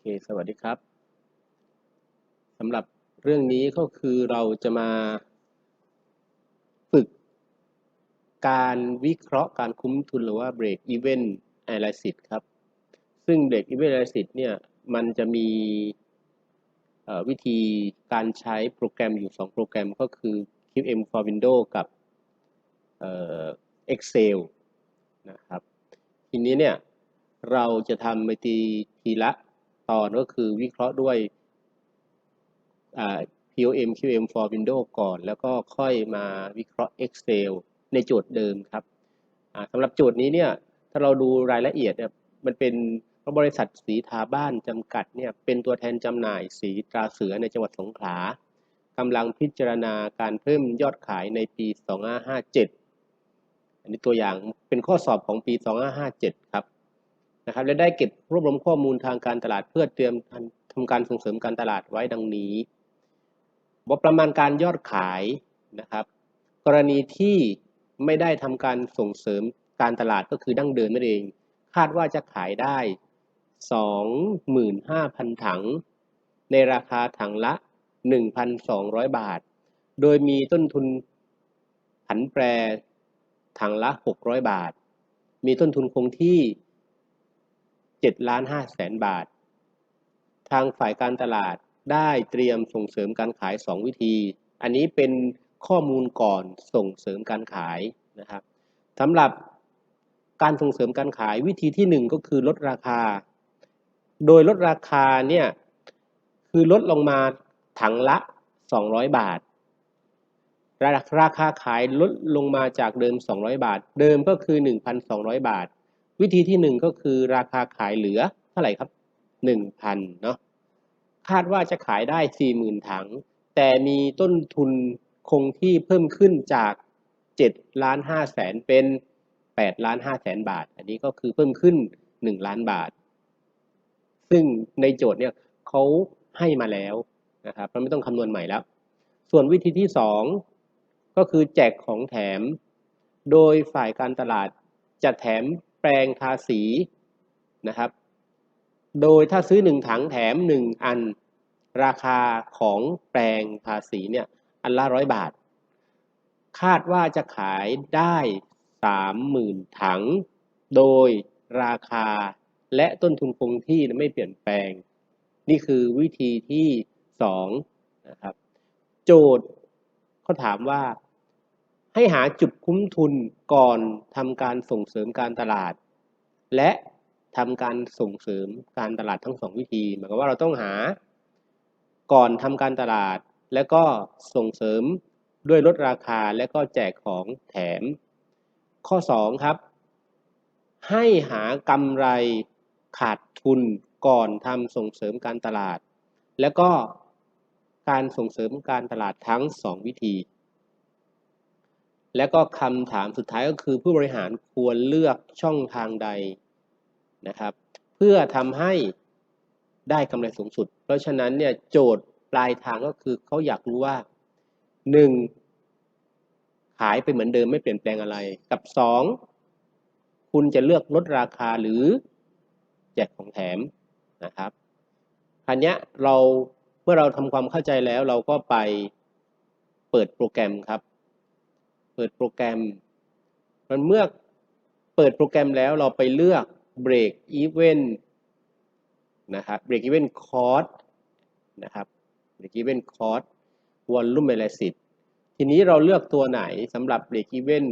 เค สวัสดีครับสำหรับเรื่องนี้ก็คือเราจะมาฝึกการวิเคราะห์การคุ้มทุนหรือว่า break even analysis ครับ ซึ่ง break even analysis เนี่ยมันจะมีวิธีการใช้โปรแกรมอยู่ 2 โปรแกรมก็คือ QM for Windows กับ Excel นะครับ ทีนี้เนี่ยเราจะทำไปทีทีละ ตอนก็คือวิเคราะห์ด้วย POM QM for Windows ก่อน แล้วก็ค่อยมาวิเคราะห์ Excel ในโจทย์เดิมครับสำหรับโจทย์นี้เนี่ยถ้าเราดูรายละเอียดเนี่ยมันเป็นบริษัทสีทาบ้านจำกัดเนี่ยเป็นตัวแทนจำหน่ายสีตราเสือในจังหวัดสงขลากำลังพิจารณาการเพิ่มยอดขายในปี 2557 อันนี้ตัวอย่างเป็นข้อสอบของปี 2557 ครับ นะครับ และได้เก็บรวบรวมข้อมูลทางการตลาดเพื่อเตรียมทำการส่งเสริมการตลาดไว้ดังนี้บประมาณการยอดขายนะครับ กรณีที่ไม่ได้ทำการส่งเสริมการตลาดก็คือดั้งเดิมนั่นเอง คาดว่าจะขายได้ 25,000 ถัง ในราคาถังละ 1,200 บาท โดยมีต้นทุนผันแปรถังละ 600 บาท มีต้นทุนคงที่ 7ล้าน5แสนบาท ทางฝ่ายการตลาดได้เตรียมส่งเสริมการขาย 2 วิธี อันนี้เป็นข้อมูลก่อนส่งเสริมการขายนะครับสำหรับการส่งเสริมการขายวิธีที่ 1 ก็คือลดราคา โดยลดราคาเนี่ยคือลดลงมาถังละ 200 บาท ราคาขายลดลงมาจากเดิม 200 บาท เดิมก็คือ 1,200 บาท วิธีที่ 1 ก็คือราคาขายเหลือเท่าไหร่ครับ 1,000เนาะคาดว่าจะขายได้ 40,000 ถัง แต่มีต้นทุนคงที่เพิ่มขึ้นจาก7ล้าน5แสนเป็น8ล้าน5แสนบาท อันนี้ก็คือเพิ่มขึ้น 1 ล้านบาท ซึ่งในโจทย์เนี่ยเขาให้มาแล้วนะครับเราไม่ต้องคำนวณใหม่แล้ว ส่วนวิธีที่ 2 ก็คือแจกของแถม โดยฝ่ายการตลาดจะแถม แปลงทาสีนะครับ โดยถ้าซื้อ 1 ถังแถม 1 อัน ราคาของแปลงภาษีเนี่ยอันละร้อยบาท คาดว่าจะขายได้ 30,000 ถัง โดยราคาและต้นทุนคงที่ไม่เปลี่ยนแปลง นี่คือวิธีที่2นะครับ โจทย์เขาถามว่า ให้หาจุดคุ้มทุนก่อนทำการส่งเสริมการตลาด และทำการส่งเสริมการตลาดทั้งสองวิธีหมายความว่าเราต้องหาก่อนทำการตลาด แล้วก็ส่งเสริมด้วยลดราคาและก็แจกของแถม ข้อ 2 ครับ ให้หากำไรขาดทุนก่อนทำส่งเสริมการตลาด แล้วก็การส่งเสริมการตลาดทั้ง 2 วิธี และก็คำถามสุดท้ายก็คือผู้บริหารควรเลือกช่องทางใดนะครับ เพื่อทำให้ได้กำไรสูงสุด เพราะฉะนั้นเนี่ยโจทย์ปลายทางก็คือเขาอยากรู้ว่า 1. ขายไปเหมือนเดิมไม่เปลี่ยนแปลงอะไร กับ 2. คุณจะเลือกลดราคาหรือแจกของแถมนะครับคันนี้เราเมื่อเราทำความเข้าใจแล้วเราก็ไปเปิดโปรแกรมครับ ปิดโปรแกรม มันเมื่อเปิดโปรแกรมแล้วเราไปเลือก break even นะครับ break even cost นะครับ break even cost volume analysis ทีนี้เราเลือกตัวไหนสำหรับ break even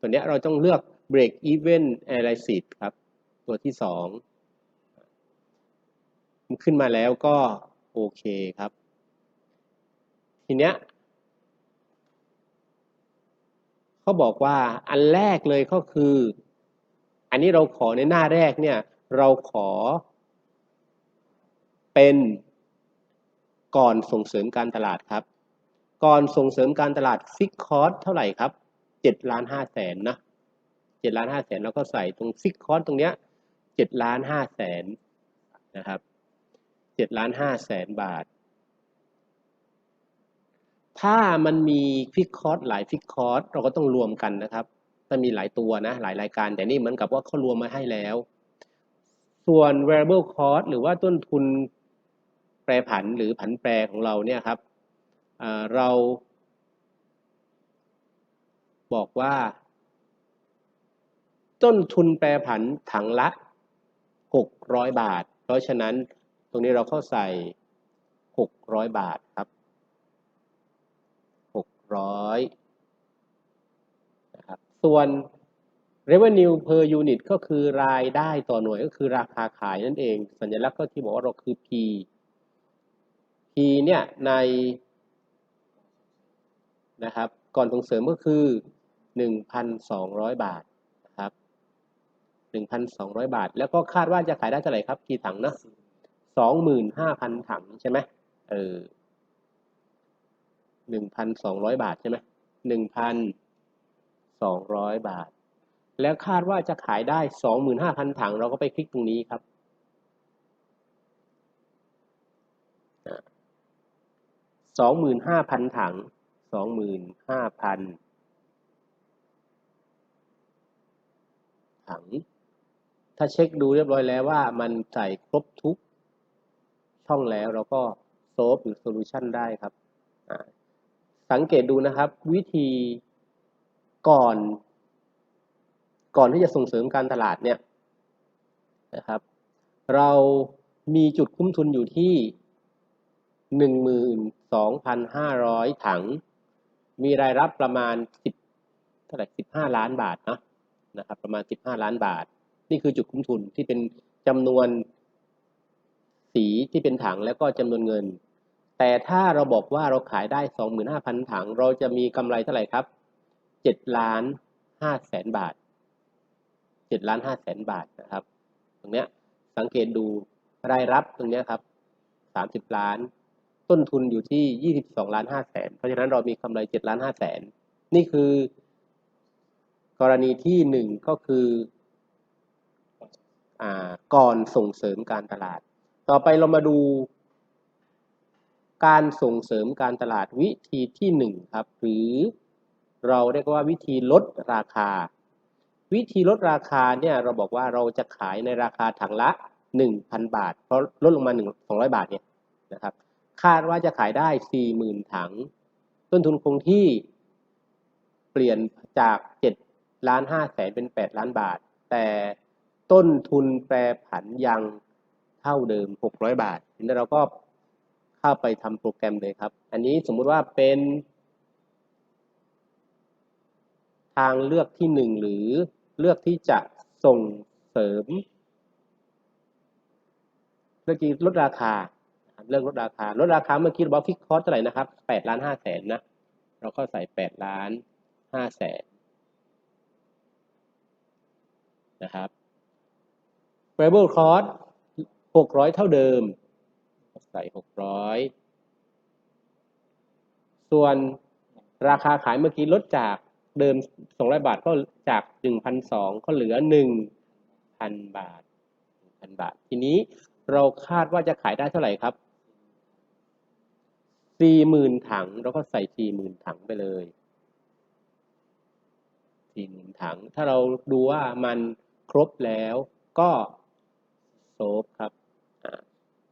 ตัวนี้เราต้องเลือก break even analysis ครับ ตัวที่2ขึ้นมาแล้วก็โอเคครับ ทีเนี้ย เขาบอกว่าอันแรกเลยก็คือ อันนี้เราขอในหน้าแรกเนี่ย เราขอ เป็นก่อนส่งเสริมการตลาดครับ ก่อนส่งเสริมการตลาดฟิกคอร์สเท่าไหร่ครับ7ล้าน5แสนนะ7ล้าน5แสนเราก็ใส่ตรงฟิกคอร์สตรงเนี้ย7ล้าน5แสนนะครับ7ล้าน5แสนบาท ถ้ามันมีฟิกคอร์สหลายฟิกคอร์สเราก็ต้องรวมกันนะครับมันมีหลายตัวนะหลายรายการ แต่นี่เหมือนกับว่าเขารวมมาให้แล้ว ส่วน variable cost หรือว่าต้นทุนแปรผันหรือผันแปรของเราเนี่ยครับเรา บอกว่า ต้นทุนแปรผันถังละ 600 บาท เพราะฉะนั้นตรงนี้เราเข้าใส่ 600 บาทครับ 600นะครับส่วน revenue per unit ก็คือรายได้ต่อหน่วยก็คือราคาขายนั่นเอง สัญลักษณ์ก็ที่บอกว่าเราคือ P P เนี่ยในนะครับก่อนส่งเสริมก็คือ 1,200 บาทนะครับ 1,200 บาท แล้วก็คาดว่าจะขายได้เท่าไหร่ครับ กี่ถังนะ25,000 ถังใช่ไหมเออ 1,200บาทใช่ไหม1,200บาท แล้วคาดว่าจะขายได้25,000ถัง เราก็ไปคลิกตรงนี้ครับ สองหมื่นห้าพันถัง สองหมื่นห้าพันถัง ถ้าเช็คดูเรียบร้อยแล้วว่ามันใส่ครบทุกช่องแล้วเราก็โซฟหรือโซลูชันได้ครับ สังเกตดูนะครับ วิธีก่อน ก่อนที่จะส่งเสริมการตลาดเนี่ยนะครับ เรามีจุดคุ้มทุนอยู่ที่12,500ถัง มีรายรับประมาณ10เท่าไหร่15ล้านบาทนะนะครับ ประมาณ15ล้านบาท นี่คือจุดคุ้มทุนที่เป็นจำนวนสีที่เป็นถังแล้วก็จำนวนเงิน แต่ถ้าเราบอกว่าเราขายได้ 25,000 ถัง เราจะมีกำไรเท่าไหร่ครับ7ล้าน5แสนบาท7ล้าน5แสนบาทนะครับ ตรงเนี้ยสังเกตดูรายรับตรงเนี้ยครับ 30 ล้าน ต้นทุนอยู่ที่ 22 ล้าน5แสน เพราะฉะนั้นเรามีกำไร7ล้าน5แสน นี่คือกรณีที่ 1 ก็คืออ่าก่อนส่งเสริมการตลาด ต่อไปเรามาดู การส่งเสริมการตลาดวิธีที่ 1 ครับ หรือเราเรียกว่าวิธีลดราคา วิธีลดราคาเนี่ยเราบอกว่าเราจะขายในราคาถังละ 1,000 บาท เพราะลดลงมา 1 200 บาทเนี่ยนะครับคาดว่าจะขายได้ 40,000 ถัง ต้นทุนคงที่เปลี่ยนจาก7ล้าน5แสนเป็น 8 ล้านบาท แต่ต้นทุนแปรผันยังเท่าเดิม 600 บาทแล้วเราก็ เข้าไปทำโปรแกรมเลยครับ อันนี้สมมุติว่าเป็น ทางเลือกที่1หรือเลือกที่จะส่งเสริมเลือกที่ลดราคาเรื่องลดราคา ลดราคาเมื่อกี้เราบอกฟิกคอสเท่าไหร่นะครับแปดล้านห้าแสนนะ เราก็ใส่แปดล้านห้าแสนนะครับ variable cost หกร้อยเท่าเดิม ใส่หกร้อยส่วนราคาขายเมื่อกี้ลดจากเดิมสองร้อยบาทก็จากหนึ่งพันสองก็เหลือหนึ่งพันบาทพันบาท ทีนี้เราคาดว่าจะขายได้เท่าไหร่ครับสี่หมื่นถังเราก็ใส่สี่หมื่นถังไปเลยสี่หมื่นถัง ถ้าเราดูว่ามันครบแล้วก็โซฟครับ อ่า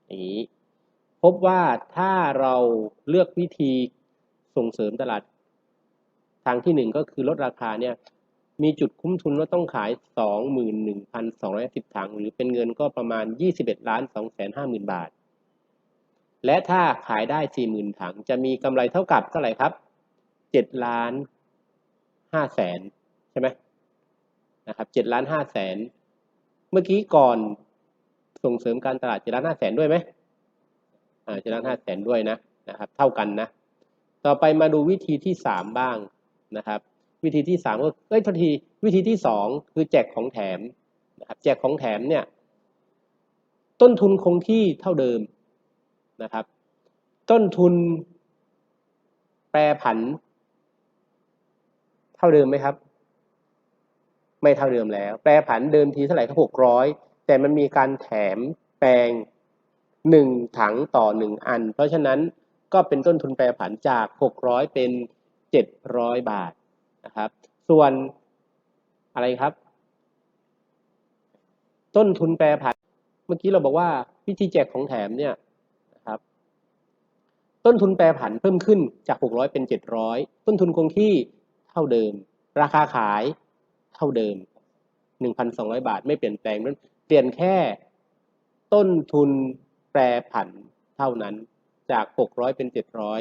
อย่างนี้ บว่าถ้าเราเลือกวิธีส่งเสริมตลาด ทางที่หนึ่งก็คือลดราคาเนี่ยมีจุดคุ้มทุนว่าต้องขาย 21,210 ถัง หรือเป็นเงินก็ประมาณ 21ล้าน250,000 บาท และถ้าขายได้ 40,000 ถัง จะมีกำไรเท่ากับเท่าไหร่ครับ 7 ล้าน5แสนใช่ไหมนะครับ7ล้าน5แสน เมื่อกี้ก่อนส่งเสริมการตลาด7ล้าน5แสนด้วยไหม อ่า7ล้าน5แสนด้วยนะนะครับเท่ากันนะ ต่อไปมาดูวิธีที่ 3 บ้างนะครับ วิธีที่3ก็เอ้ยทันทีวิธีที่ 2 คือแจกของแถมนะครับแจกของแถมเนี่ยต้นทุนคงที่เท่าเดิมนะครับ ต้นทุนแปรผัน เท่าเดิมไหมครับ ไม่เท่าเดิมแล้ว แปรผันเดิมทีเท่าไหร่ครับหกร้อยแต่มันมีการแถมแปลง หนึ่งถังต่อหนึ่งอัน เพราะฉะนั้นก็เป็นต้นทุนแปรผันจากหกร้อยเป็นเจ็ดร้อยบาทนะครับ ส่วนอะไรครับ ต้นทุนแปรผัน เมื่อกี้เราบอกว่าวิธีแจกของแถมเนี่ยนะครับ ต้นทุนแปรผันเพิ่มขึ้นจาก 600 เป็น 700 ต้นทุนคงที่เท่าเดิม ราคาขายเท่าเดิม 1,200 บาทไม่เปลี่ยนแปลงนั้นเปลี่ยนแค่ต้นทุน แปรผันเท่านั้นจาก 600 เป็น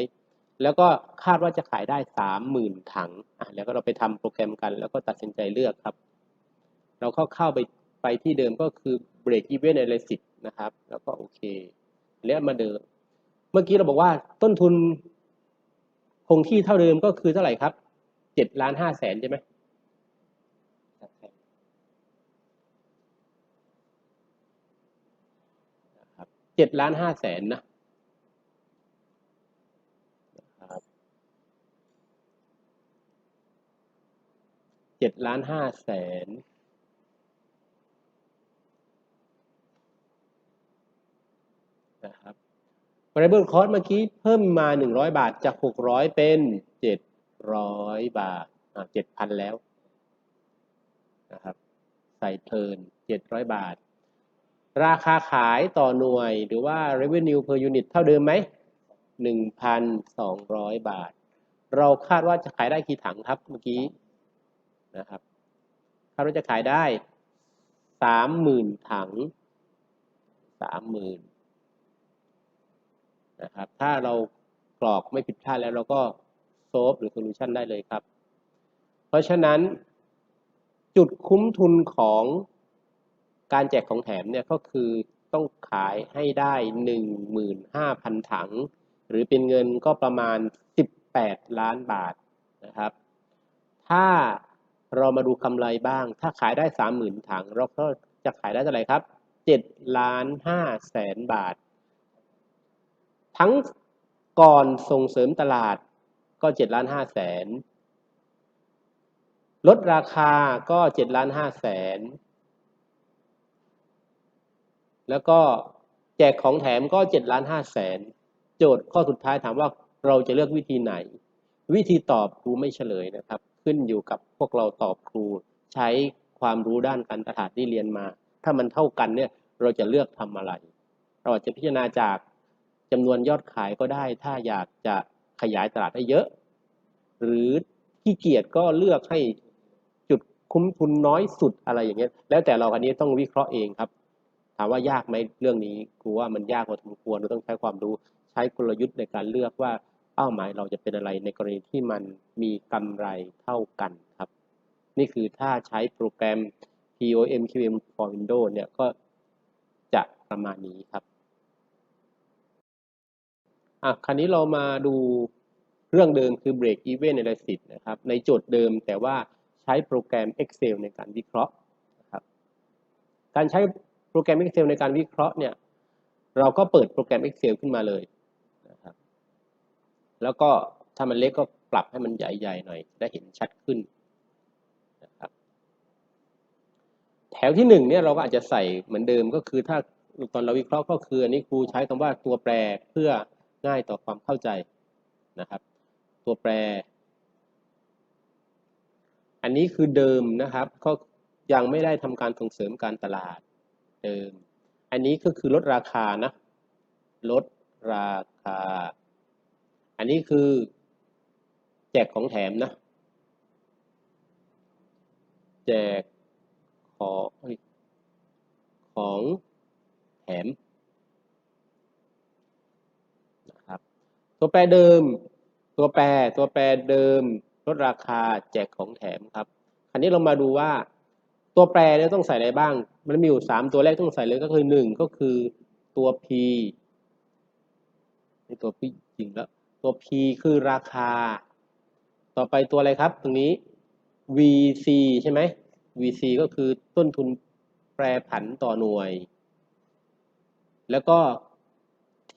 700 แล้วก็คาดว่าจะขายได้ 30,000 ถังอะแล้วก็เราไปทำโปรแกรมกัน แล้วก็ตัดสินใจเลือกครับ เราเข้าเข้าไปไปที่เดิมก็คือ break even analysis นะครับ แล้วก็โอเค แล้วมาเดิม เมื่อกี้เราบอกว่าต้นทุนคงที่เท่าเดิมก็คือเท่าไหร่ครับ7ล้าน5แสนใช่ไหม นะครับ7ล้าน5แสนนะนะครับ7ล้าน5แสนนะครับ variable cost เมื่อกี้เพิ่มมา 100 บาทจาก 600 เป็น 700 บาทอ่า7,000 แล้วนะครับ ใส่เทิร์น700 บาท ราคาขายต่อหน่วยหรือว่า revenue per unit เท่าเดิมไหม 1,200 บาท เราคาดว่าจะขายได้กี่ถังครับเมื่อกี้นะครับคาดว่าจะขายได้ 30,000 ถัง 30,000นะครับ ถ้าเรากรอกไม่ผิดพลาดแล้วเราก็โซฟหรือโซลูชันได้เลยครับ เพราะฉะนั้นจุดคุ้มทุนของ การแจกของแถมเนี่ยก็คือต้องขายให้ได้ 15,000 ถัง หรือเป็นเงินก็ประมาณ 18 ล้านบาทนะครับ ถ้าเรามาดูกำไรบ้าง ถ้าขายได้ 30,000 ถัง เราก็จะขายได้เท่าไหร่ครับ 7 ล้าน5แสนบาท ทั้งก่อนส่งเสริมตลาดก็เจ็ดล้านห้าแสนลดราคาก็เจ็ดล้านห้าแสน แล้วก็แจกของแถมก็เจ็ดล้านห้าแสนโจทย์ข้อสุดท้ายถามว่าเราจะเลือกวิธีไหน วิธีตอบครูไม่เฉลยนะครับ ขึ้นอยู่กับพวกเราตอบครู ใช้ความรู้ด้านการตลาดที่เรียนมา ถ้ามันเท่ากันเนี่ยเราจะเลือกทำอะไร เราอาจจะพิจารณาจากจำนวนยอดขายก็ได้ ถ้าอยากจะขยายตลาดได้เยอะ หรือขี้เกียจก็เลือกให้จุดคุ้มทุนน้อยสุดอะไรอย่างเงี้ยแล้วแต่เราอันนี้ต้องวิเคราะห์เองครับ ถามว่ายากไหมเรื่องนี้ครูว่ามันยากพอสมควรเราต้องใช้ความรู้ใช้กลยุทธ์ในการเลือกว่าเป้าหมายเราจะเป็นอะไรในกรณีที่มันมีกำไรเท่ากันครับ นี่คือถ้าใช้โปรแกรม POMQM for Windows เนี่ยก็จะประมาณนี้ครับอะคราวนี้เรามาดูเรื่องเดิมคือ break even analysis นะครับ ในโจทย์เดิมแต่ว่าใช้โปรแกรม Excel ในการวิเคราะห์นะครับ การใช้ โปรแกรม Excel ในการวิเคราะห์เนี่ย เราก็เปิดโปรแกรม Excel ขึ้นมาเลยนะครับ แล้วก็ถ้ามันเล็กก็ปรับให้มันใหญ่ๆหน่อยได้เห็นชัดขึ้นนะครับ แถวที่หนึ่งเนี่ยเราก็อาจจะใส่เหมือนเดิมก็คือถ้าตอนเราวิเคราะห์ก็คืออันนี้ครูใช้คำว่าตัวแปรเพื่อง่ายต่อความเข้าใจนะครับ ตัวแปร อันนี้คือเดิมนะครับ ก็ยังไม่ได้ทำการส่งเสริมการตลาด เดิม อันนี้ก็คือลดราคานะ ลดราคา อันนี้คือแจกของแถมนะ แจกของของแถมนะครับ ตัวแปรเดิม ตัวแปรตัวแปรเดิมลดราคาแจกของแถมครับ คราวนี้เรามาดูว่า ตัวแปรเนี่ยต้องใส่อะไรบ้าง มันมีอยู่สามตัวแรกต้องใส่เลยก็คือหนึ่งก็คือตัว P ในตัว P จริงแล้วตัว P คือราคา ต่อไปตัวอะไรครับ ตรงนี้ VC ใช่ไหม VC ก็คือต้นทุนแปรผันต่อหน่วย แล้วก็ T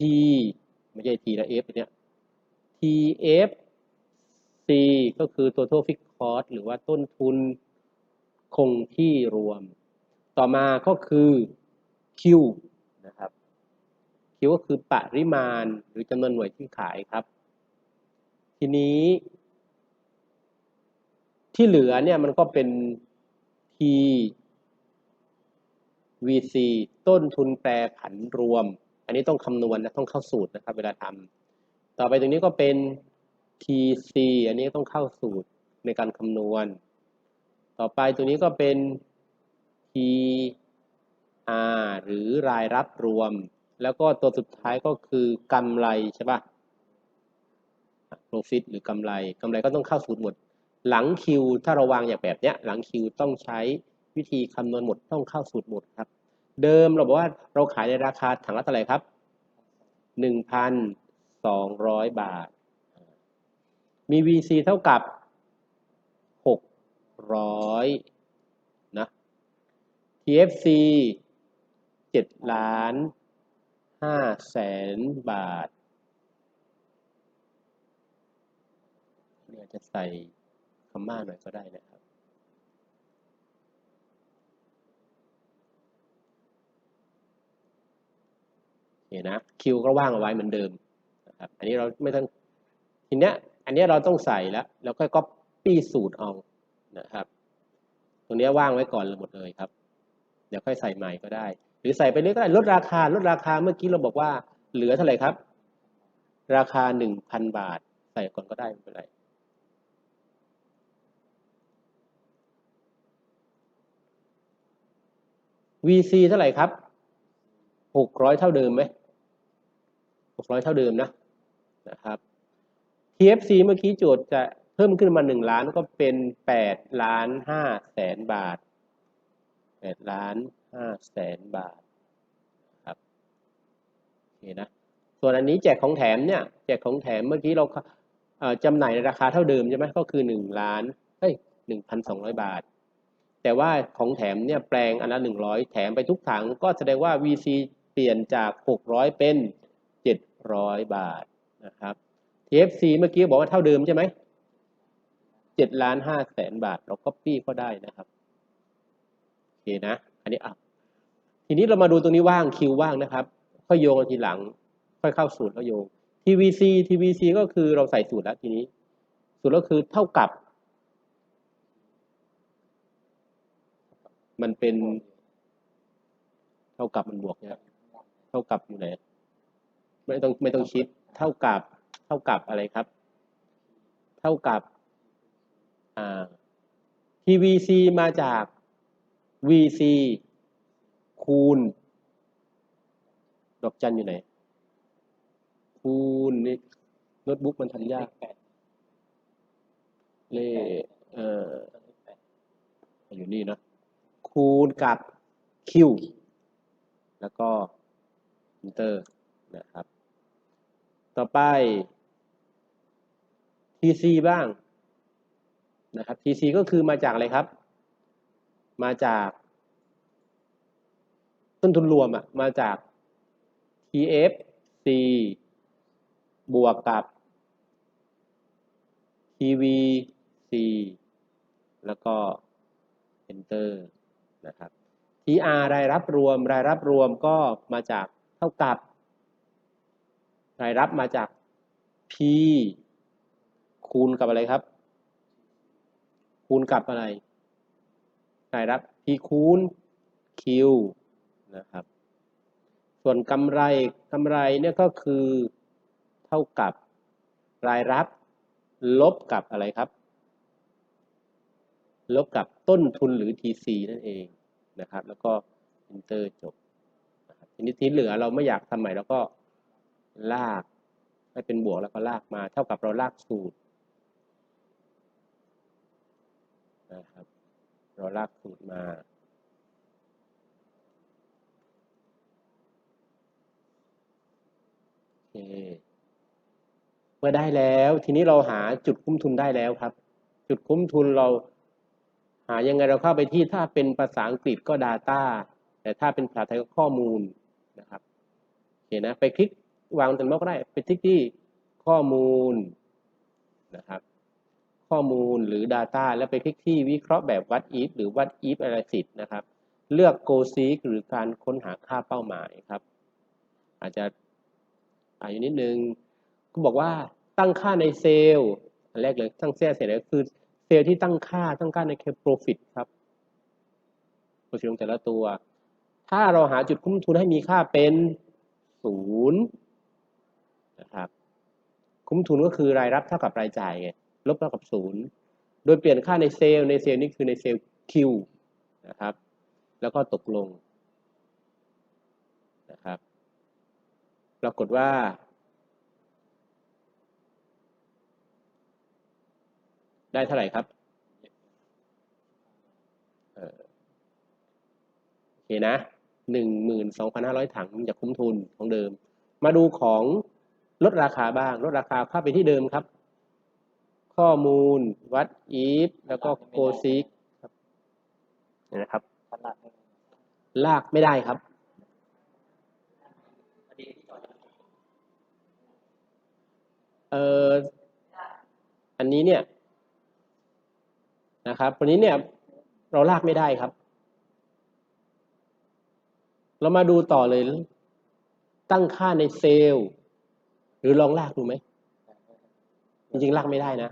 ไม่ใช่ T และ F เนี่ย TFC ก็คือ total fixed cost หรือว่าต้นทุน คงที่รวม ต่อมาก็คือ Q นะครับ Q ก็คือปริมาณหรือจำนวนหน่วยที่ขายครับ ทีนี้ ที่เหลือเนี่ยมันก็เป็น T VC ต้นทุนแปรผันรวม อันนี้ต้องคำนวณนะต้องเข้าสูตรนะครับ เวลาทำต่อไปตรงนี้ก็เป็น TC อันนี้ต้องเข้าสูตรในการคำนวณ ต่อไปตัวนี้ก็เป็น TR หรือรายรับรวม แล้วก็ตัวสุดท้ายก็คือกำไรใช่ปะ profit หรือกำไรกำไรก็ต้องเข้าสูตรหมด หลังคิวถ้าเราวางอย่างแบบเนี้ยหลังคิวต้องใช้วิธีคำนวณหมดต้องเข้าสูตรหมดครับ เดิมเราบอกว่าเราขายในราคาถังละเท่าไหร่ครับหนึ่งพันสองร้อยบาท มี VC เท่ากับ ร้อยนะ TFC เจ็ดล้านห้าแสนบาทเนี่ยจะใส่คำม่าหน่อยก็ได้นะครับโอเคนะคิวก็ว่างเอาไว้เหมือนเดิมนะครับอันนี้เราไม่ต้องทีเนี้ยอันนี้เราต้องใส่แล้ว แล้วก็ก๊อปปี้สูตรเอา นะครับ ตรงนี้ว่างไว้ก่อนหมดเลยครับ เดี๋ยวค่อยใส่ใหม่ก็ได้ หรือใส่ไปเรื่อยก็ได้ลดราคาลดราคาเมื่อกี้เราบอกว่าเหลือเท่าไหร่ครับ ราคาหนึ่งพันบาท ใส่ก่อนก็ได้ไม่เป็นไร VC เท่าไหร่ครับหกร้อยเท่าเดิมไหมหกร้อยเท่าเดิมนะนะครับ TFC เมื่อกี้โจทย์จะ พิ่มขึ้นมาหนึ่งล้านก็เป็นแปดล้านห้าแสนบาทแปดล้านห้าแสนบาทครับโอเคนะส่วนอันนี้แจกของแถมเนี่ยแจกของแถมเมื่อกี้เราจำหน่ายในราคาเท่าเดิมใช่ไหมก็คือหนึ่งล้านเฮ้ยหนึ่งพันสองร้อยบาท แต่ว่าของแถมเนี่ยแปลงอันละหนึ่งร้อยแถมไปทุกถังก็แสดงว่า VC เปลี่ยนจากหกร้อยเป็นเจ็ดร้อยบาทนะครับ TFC เมื่อกี้บอกว่าเท่าเดิมใช่ไหม เจ็ดล้านห้าแสนบาท เราก็ปี้ก็ได้นะครับโอเคนะ อันนี้อะทีนี้เรามาดูตรงนี้ว่างคิวว่างนะครับ ค่อยโยงทีหลัง ค่อยเข้าสูตรแล้วโยง TVC TVC ก็คือเราใส่สูตรแล้วทีนี้ สูตรก็คือเท่ากับ มันเป็น เท่ากับมันบวกเนี่ยเท่ากับอยู่ไหนไม่ต้องไม่ต้องคิด เท่ากับ เท่ากับอะไรครับ เท่ากับ TVC มาจาก VC คูณ ดอกจันอยู่ไหน คูณนี่โน้ตบุ๊กมันทำยากเลขเอ่ออยู่นี่เนอะคูณกับ Q แล้วก็ enter นะครับ ต่อไป TC บ้าง นะครับ TC ก็คือมาจากอะไรครับ มาจาก ต้นทุนรวมอะมาจาก TFC บวกกับ TVC แล้วก็ enter นะครับ TR รายรับรวม รายรับรวมก็มาจากเท่ากับ รายรับมาจาก P คูณกับอะไรครับ คูณกับอะไรรายรับ P คูณ Q นะครับ ส่วนกำไรกำไรเนี่ยก็คือเท่ากับรายรับ ลบกับอะไรครับ ลบกับต้นทุนหรือ TC นั่นเองนะครับ แล้วก็ enter จบทีนี้ที่เหลือเราไม่อยากทำใหม่เราก็ลากให้เป็นบวกแล้วก็ลากมา เท่ากับเราลากสูตร นะครับ เราลากสูตรมา โอเค เมื่อได้แล้ว ทีนี้เราหาจุดคุ้มทุนได้แล้วครับ จุดคุ้มทุนเราหายังไงเราเข้าไปที่ถ้าเป็นภาษาอังกฤษก็ Data แต่ถ้าเป็นภาษาไทยก็ข้อมูลนะครับโอเคนะ ไปคลิกวางตรงนั้นก็ได้ ไปคลิกที่ข้อมูลนะครับ ข้อมูลหรือ Data แล้วไปคลิกที่วิเคราะห์แบบ What if หรือ What if analysis นะครับ เลือก Go Seek หรือการค้นหาค่าเป้าหมายครับ อาจจะอ่าอยู่นิดนึงก็บอกว่าตั้งค่าในเซลล์อันแรกเลยตั้งเซลล์เสร็จแล้วคือเซลล์ที่ตั้งค่าตั้งค่าในแค่ profit ครับ profit ของแต่ละตัว ถ้าเราหาจุดคุ้มทุนให้มีค่าเป็นศูนย์นะครับ คุ้มทุนก็คือรายรับเท่ากับรายจ่ายไง ลบเท่ากับศูนย์โดยเปลี่ยนค่าในเซลล์ในเซลล์นี่คือในเซลล์ Q นะครับ แล้วก็ตกลงนะครับ ปรากฏว่า ได้เท่าไหร่ครับเออโอเคนะหนึ่งหมื่นสองพันห้าร้อยถังจากคุ้มทุนของเดิม มาดูของลดราคาบ้าง ลดราคาเข้าไปที่เดิมครับ ข้อมูล วัดอีฟแล้วก็โกซิกครับเห็นะครับขนาดนี้ลากไม่ได้ครับ เอ่ออันนี้เนี่ยนะครับวันนี้เนี่ยเราลากไม่ได้ครับ เรามาดูต่อเลย ตั้งค่าในเซลล์ หรือลองลากดูไหมจริงๆลากไม่ได้นะ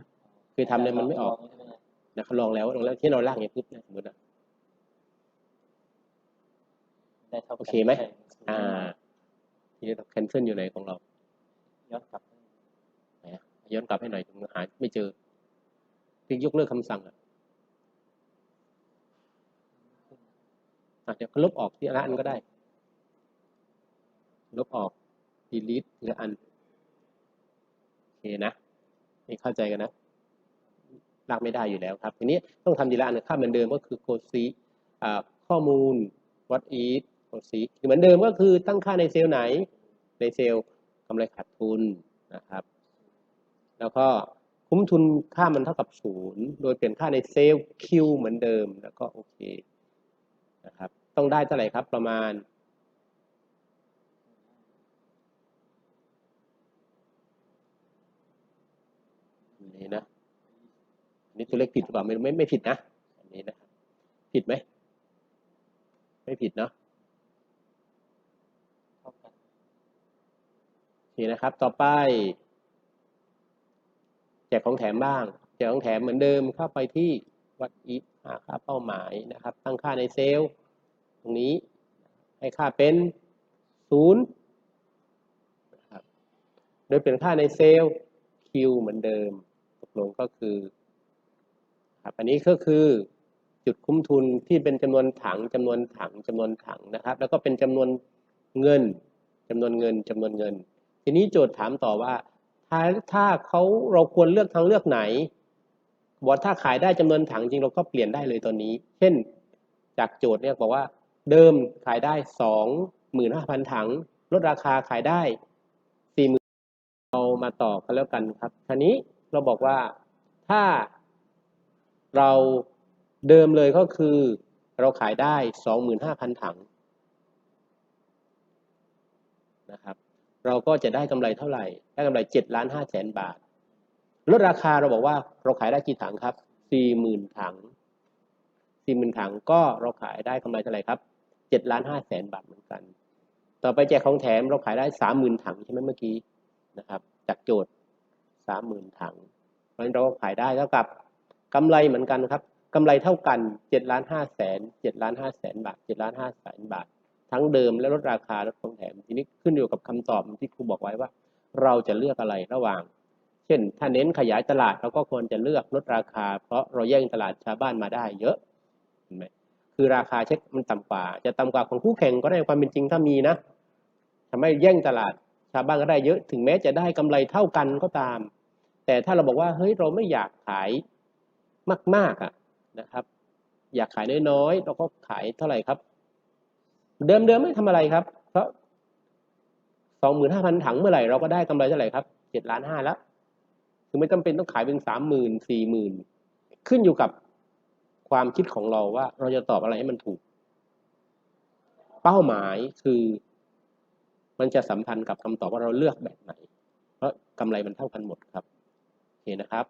คือทำเลยมันไม่ออกนะครับลองแล้วลองแล้วที่เราลากอย่างนี้ปุ๊บเนี่ยสมมติอะได้เท่ากันโอเคไหมอ่าทีนี้เราแคนเซิลอยู่ไหนของเราย้อนกลับไหนอะย้อนกลับให้หน่อยผมหาไม่เจอคลิกยกเลิกคำสั่งอะอะเดี๋ยวก็ลบออกทีละอันก็ได้ ลบออก delete ทีละอัน โอเคนะนี่เข้าใจกันนะ ลากไม่ได้อยู่แล้วครับทีนี้ต้องทำทีละอันค่าเหมือนเดิมก็คือโคซีข้อมูล what is โคซีเหมือนเดิมก็คือตั้งค่าในเซลล์ไหนในเซลล์กำไรขาดทุนนะครับ แล้วก็คุ้มทุนค่ามันเท่ากับศูนย์โดยเปลี่ยนค่าในเซลล์ Q เหมือนเดิมแล้วก็โอเคนะครับต้องได้เท่าไหร่ครับประมาณ อันนี้นะอั นนี้ตัวเลขผิดหรือเปล่าไม่ไม่ไม่ผิดนะอันนี้นะครับผิดไหมไม่ผิดเนาะเท่นโอเคนะครับ ต่อไป แจกของแถมบ้าง แจกของแถมเหมือนเดิมเข้าไปที่วัดอีฟหาค่าเป้าหมายนะครับ ตั้งค่าในเซลล์ ตรงนี้ให้ค่าเป็นศูนย์นะครับโดยเปลี่ยนค่าในเซลล์ Q เหมือนเดิม ตกลงก็คือ ครับอันนี้ก็คือจุดคุ้มทุนที่เป็นจำนวนถังจำนวนถังจำนวนถังนะครับ แล้วก็เป็นจำนวนเงินจำนวนเงินจำนวนเงิน ทีนี้โจทย์ถามต่อว่า ถ้าถ้าเขาเราควรเลือกทางเลือกไหนบอกถ้าขายได้จำนวนถังจริงเราก็เปลี่ยนได้เลยตอนนี้ เช่น จากโจทย์เนี่ยบอกว่าเดิมขายได้สองหมื่นห้าพันถัง ลดราคาขายได้สี่หมื่นเรามาต่อกันแล้วกันครับทีนี้เราบอกว่าถ้า เราเดิมเลยก็คือเราขายได้สองหมื่นห้าพันถังนะครับเราก็จะได้กำไรเท่าไหร่ ได้กำไรเจ็ดล้านห้าแสนบาท ลดราคาเราบอกว่าเราขายได้กี่ถังครับสี่หมื่นถังสี่หมื่นถังก็เราขายได้กำไรเท่าไหร่ครับเจ็ดล้านห้าแสนบาทเหมือนกัน ต่อไปแจกของแถมเราขายได้สามหมื่นถังใช่ไหมเมื่อกี้นะครับจากโจทย์สามหมื่นถังเพราะฉะนั้นเราก็ขายได้เท่ากับ กำไรเหมือนกันครับกำไรเท่ากันเจ็ดล้านห้าแสนเจ็ดล้านห้าแสนบาทเจ็ดล้านห้าแสนบาท ทั้งเดิมและลดราคาลดของแถมทีนี้ขึ้นอยู่กับคำตอบที่ครูบอกไว้ว่า เราจะเลือกอะไรระหว่าง เช่น ถ้าเน้นขยายตลาดเราก็ควรจะเลือกลดราคา เพราะเราแย่งตลาดชาวบ้านมาได้เยอะเห็นไหมคือราคาเช็คมันต่ำกว่า จะต่ำกว่าของคู่แข่งก็ได้ความเป็นจริงถ้ามีนะทำให้แย่งตลาดชาวบ้านก็ได้เยอะ ถึงแม้จะได้กำไรเท่ากันก็ตาม แต่ถ้าเราบอกว่าเฮ้ยเราไม่อยากขาย มากๆอะนะครับ อยากขายน้อยๆเราก็ขายเท่าไหร่ครับ เดิมๆไม่ทำอะไรครับ เพราะสองหมื่นห้าพันถังเมื่อไหร่เราก็ได้กำไรเท่าไหร่ครับเจ็ดล้านห้าแล้วคือไม่จำเป็นต้องขายเป็นสามหมื่นสี่หมื่นขึ้นอยู่กับความคิดของเราว่า เราจะตอบอะไรให้มันถูก เป้าหมายคือ มันจะสัมพันธ์กับคำตอบว่าเราเลือกแบบไหน เพราะกำไรมันเท่ากันหมดครับโอเคนะครับ